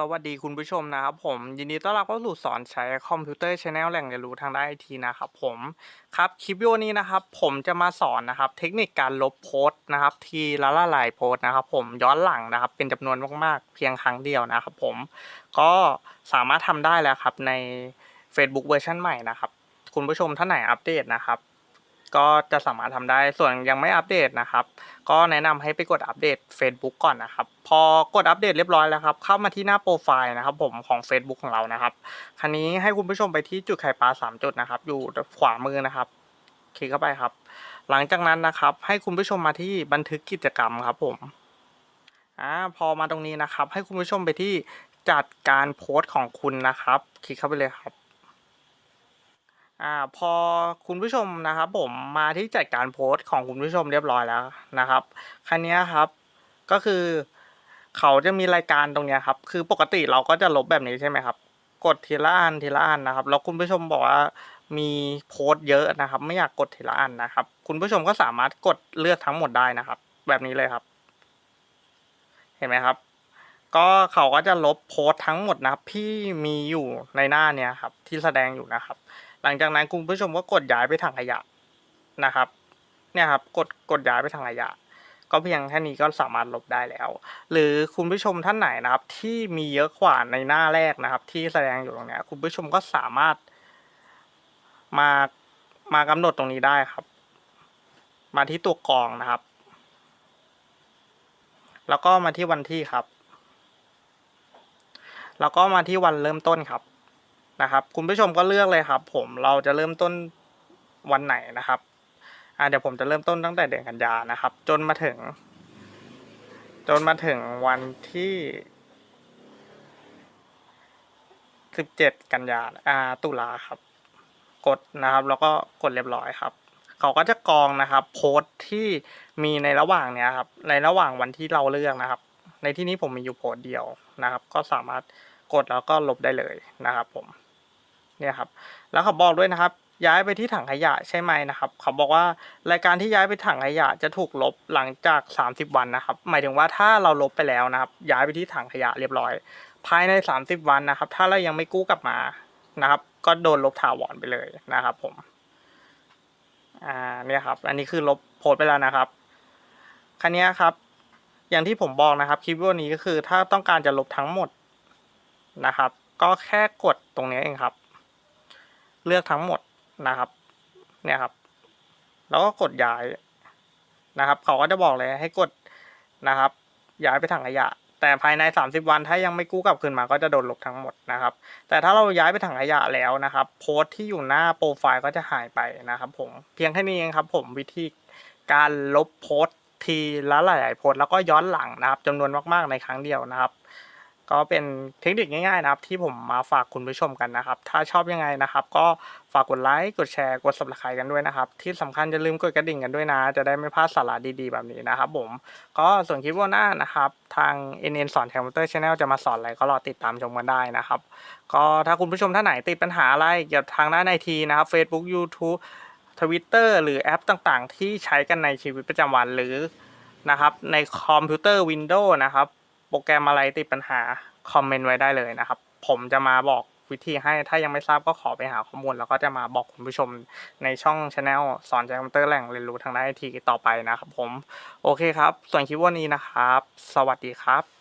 สวัสดีคุณผู้ชมนะครับ ผมยินดีต้อนรับเข้าสู่สอนใช้คอมพิวเตอร์ชแนลแหล่งเรียนรู้ทางด้านไอทีนะครับผมครับคลิปวิดีโอนี้นะครับ ผมจะมาสอนนะครับ เทคนิคการลบโพสต์นะครับ ทีละละหลายโพสต์นะครับ ผมย้อนหลังนะครับ เป็นจำนวนมากๆ เพียงครั้งเดียวนะครับ ผมก็สามารถทำได้แล้วครับใน Facebook เวอร์ชันใหม่นะครับ คุณผู้ชมท่านไหนอัปเดตนะครับ ก็จะสามารถทำได้ส่วนยังไม่อัปเดตนะครับ ก็แนะนำให้ไปกดอัปเดต Facebook ก่อนนะครับ พอกดอัปเดตเรียบร้อยแล้วครับ เข้ามาที่หน้าโปรไฟล์นะครับ ผมของ Facebook ของเรานะครับคันนี้ให้คุณผู้ชมไปที่จุดไข่ปลาสามจุดนะครับ อยู่ขวามือนะครับคลิกเข้าไปครับ หลังจากนั้นนะครับ ให้คุณผู้ชมมาที่บันทึกกิจกรรมครับผมอ่าพอมาตรงนี้นะครับ ให้คุณผู้ชมไปที่จัดการโพสต์ของคุณนะครับ คลิกเข้าไปเลยครับ อ่าพอคุณผู้ชมนะครับผมมาที่จัดการโพสต์ของคุณผู้ชมเรียบร้อยแล้วนะครับคันนี้ครับก็คือเขาจะมีรายการตรงนี้ครับคือปกติเราก็จะลบแบบนี้ใช่ไหมครับกดทีละอันทีละอันนะครับ แล้วคุณผู้ชมบอกว่ามีโพสต์เยอะนะครับ ไม่อยากกดทีละอันนะครับ คุณผู้ชมก็สามารถกดเลือกทั้งหมดได้นะครับ แบบนี้เลยครับ เห็นไหมครับ ก็เขาก็จะลบโพสต์ทั้งหมดนะครับที่มีอยู่ในหน้าเนี้ยครับ ที่แสดงอยู่นะครับ หลังจากนั้นคุณผู้ชมก็กดย้ายไปถังขยะนะครับ เนี่ยครับกดกดย้ายไปถังขยะ ก็เพียงแค่นี้ก็สามารถลบได้แล้ว หรือคุณผู้ชมท่านไหนนะครับ ที่มีเยอะกว่าในหน้าแรกนะครับ ที่แสดงอยู่ตรงนี้คุณผู้ชมก็สามารถมามากำหนดตรงนี้ได้ครับ มาที่ตัวกรองนะครับ แล้วก็มาที่วันที่ครับ แล้วก็มาที่วันเริ่มต้นครับ นะครับ คุณผู้ชมก็เลือกเลยครับ ผมเราจะเริ่มต้นวันไหนนะครับอ่าเดี๋ยวผมจะเริ่มต้นตั้งแต่เดือนกันยานะครับ จนมาถึง จนมาถึงวันที่สิบเจ็ดกันยาอ่าตุลาครับ กดนะครับ แล้วก็กดเรียบร้อยครับ เขาก็จะกรองนะครับ โพสต์ที่มีในระหว่างเนี้ยครับ ในระหว่างวันที่เราเลือกนะครับ ในที่นี้ผมมีอยู่โพสต์เดียวนะครับ ก็สามารถกดแล้วก็ลบได้เลยนะครับผม เนี่ยครับแล้วเขาบอกด้วยนะครับ ย้ายไปที่ถังขยะใช่ไหมนะครับ เขาบอกว่ารายการที่ย้ายไปถังขยะจะถูกลบหลังจาก 30 วันนะครับ หมายถึงว่าถ้าเราลบไปแล้วนะครับ ย้ายไปที่ถังขยะเรียบร้อย ภายใน 30 วันนะครับ ถ้าเรายังไม่กู้กลับมานะครับ ก็โดนลบถาวรไปเลยนะครับ ผมอ่าเนี่ยครับ อันนี้คือลบโพสไปแล้วนะครับคันนี้ครับ อย่างที่ผมบอกนะครับคลิปวิดีโอนี้ก็คือถ้าต้องการจะลบทั้งหมดนะครับ ก็แค่กดตรงนี้เองครับ เลือกทั้งหมดนะครับ เนี่ยครับ แล้วก็กดย้ายนะครับ เขาก็จะบอกเลยให้กดนะครับ ย้ายไปถังขยะ แต่ภายใน 30 วันถ้ายังไม่กู้กลับคืนมาก็จะโดนลบทั้งหมดนะครับ แต่ถ้าเราย้ายไปถังขยะแล้วนะครับ โพสต์ที่อยู่หน้าโปรไฟล์ก็จะหายไปนะครับ ผมเพียงแค่นี้เองครับผมวิธีการลบโพสต์ทีละหลายๆโพสต์แล้วก็ย้อนหลังนะครับจำนวนมากๆในครั้งเดียวนะครับ ก็เป็นเทคนิคง่ายๆนะครับ ที่ผมมาฝากคุณผู้ชมกันนะครับ ถ้าชอบยังไงนะครับ ก็ฝากกดไลค์กดแชร์กด subscribe กันด้วยนะครับ ที่สำคัญอย่าลืมกดกระดิ่งกันด้วยนะ จะได้ไม่พลาดสาระดีๆ แบบนี้นะครับผมก็ส่วนคลิปวันหน้านะครับ ทาง NN สอนแคมเตอร์ชาแนลจะมาสอนอะไรก็รอติดตามชมกันได้นะครับ ก็ถ้าคุณผู้ชมท่านไหนติดปัญหาอะไรเกี่ยวกับทางด้านไอทีนะครับ Facebook YouTube Twitter หรือแอปต่างๆ ที่ใช้กันในชีวิตประจำวันหรือนะครับในคอมพิวเตอร์ Windows นะครับ รแกรมอะไรติดปัญหาคอมเมนต์ไว้ได้เลยนะครับ ผมจะมาบอกวิธีให้ถ้ายังไม่ทราบก็ขอไปหาข้อมูล แล้วก็จะมาบอกคุณผู้ชมในช่องช anel สอนใจคอมพิวเตอร์แหล่งเรียนรู้ทางด้านไอทีต่อไปนะครับผม โอเคครับ ส่วนคลิปวันนี้นะครับ สวัสดีครับ